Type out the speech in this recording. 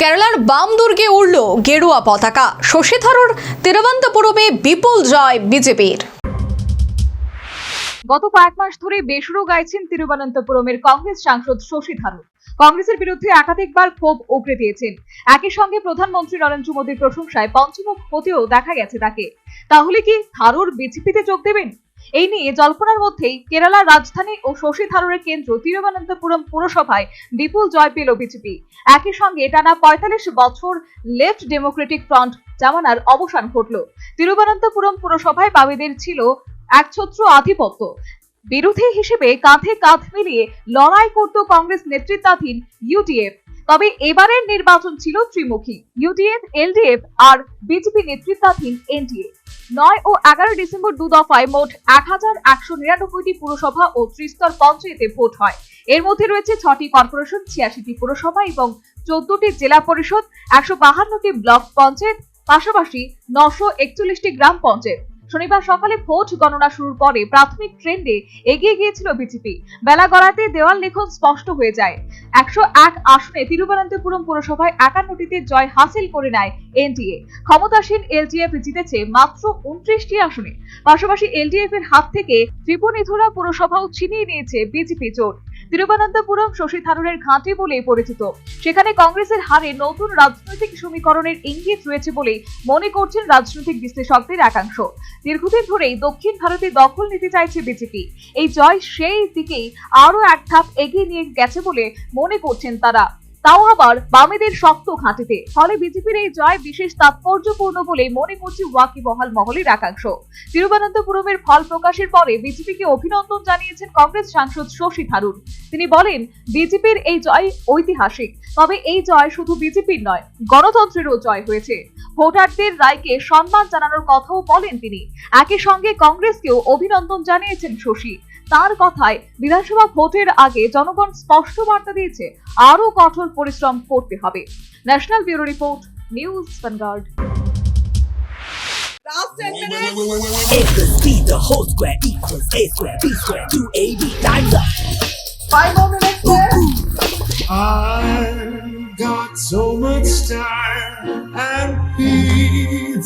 কেরালার বাম দুর্গে উড়ল গেরুয়া পতাকা। শশী থারুর তিরুবন্তপুরমে বিপুল জয় বিজেপির। গত কয়েক মাস ধরে বেসুরো গাইছেন তিরুবনন্তপুরমের কংগ্রেস সাংসদ শশী থারুর। কংগ্রেসের বিরুদ্ধে একাধিকবার ক্ষোভ উগরে দিয়েছেন। একই সঙ্গে প্রধানমন্ত্রী নরেন্দ্র মোদীর প্রশংসায় পঞ্চমুখ হতেও দেখা গেছে তাকে। তাহলে কি থারুর বিজেপিতে যোগ দেবেন? এই নিয়ে জল্পনার মধ্যেই কেরালার রাজধানী ও শশী থারুরের কেন্দ্র তিরুবনন্তপুরম পুরসভায় বিপুল জয় পেল বিজেপি। একই সঙ্গে টানা পঁয়তাল্লিশ বছর লেফট ডেমোক্রেটিক ফ্রন্ট জামানার অবসান ঘটল। তিরুবনন্তপুরম পুরসভায় বামেদের ছিল একছত্র আধিপত্য। বিরোধী হিসেবে কাঁধে কাঁধ মিলিয়ে লড়াই করত কংগ্রেস নেতৃত্বাধীন ইউডিএফ। তবে এবারের নির্বাচন ছিল ত্রিমুখী। ইউডিএফ, এলডিএফ আর বিজেপি নেতৃত্বাধীন এনডিএ। নয় ও এগারো ডিসেম্বর দু দফায় মোট এক হাজার একশো নিরানব্বইটি পুরসভা ও ত্রিস্তর পঞ্চায়েতে ভোট হয়। এর মধ্যে রয়েছে ছটি কর্পোরেশন, ছিয়াশিটি পুরসভা এবং চোদ্দটি জেলা পরিষদ, একশো বাহান্নটি ব্লক পঞ্চায়েত, পাশাপাশি নশো একচল্লিশটি গ্রাম পঞ্চায়েত। শনিবার সকালে ভোট গণনা শুরুর পরে প্রাথমিক ট্রেন্ডে এগিয়ে গিয়েছিল বিজেপি। বেলা গড়াতে দেওয়াল লেখন স্পষ্ট হয়ে যায়। একশো এক আসনে তিরুবনন্তপুরম পুরসভায় একান্নটিতে জয় হাসিল করে নেয় এনডিএ। ক্ষমতাসীন এলডিএফ জিতেছে মাত্র উনত্রিশটি আসনে। পাশাপাশি এলডিএফ এর হাত থেকে ত্রিপুনিথুরা পুরসভাও ছিনিয়ে নিয়েছে বিজেপি জোট। তিরুবনন্তপুরম শশী থারুরের ঘাঁটি বলে পরিচিত। সেখানে কংগ্রেসের হারে নতুন রাজনৈতিক সমীকরণের ইঙ্গিত রয়েছে বলে মনে করছেন রাজনৈতিক বিশ্লেষকদের একাংশ। দীর্ঘদিন ধরেই দক্ষিণ ভারতে দখল নিতে চাইছে বিজেপি। এই জয় সেই দিকেই আরও এক ধাপ এগিয়ে নিয়ে গেছে বলে মনে করছেন তারা। তাও আবার বামেদের শক্ত ঘাঁটিতে। ফলে বিজেপির এই জয় বিশেষ তাৎপর্যপূর্ণ বলে মনে করছে ওয়াকিবহাল মহলের একাংশ। তিরুবনন্তপুরমের ফল প্রকাশের পরে বিজেপিকে অভিনন্দন জানিয়েছেন কংগ্রেস সাংসদ শশী থারুর। তিনি বলেন, বিজেপির এই জয় ঐতিহাসিক, তবে এই জয় শুধু বিজেপির নয়, গণতন্ত্রেরও জয় হয়েছে। ভোটারদের রায়কে সম্মান জানানোর কথাও বলেন তিনি। একই সঙ্গে কংগ্রেসকেও অভিনন্দন জানিয়েছেন শশী। তার কথায় বিধানসভা ভোটের আগে জনগণ স্পষ্ট বার্তা দিয়েছে আরও কঠোর পরিশ্রম করতে হবে। National bureau report news standard I've got so much time and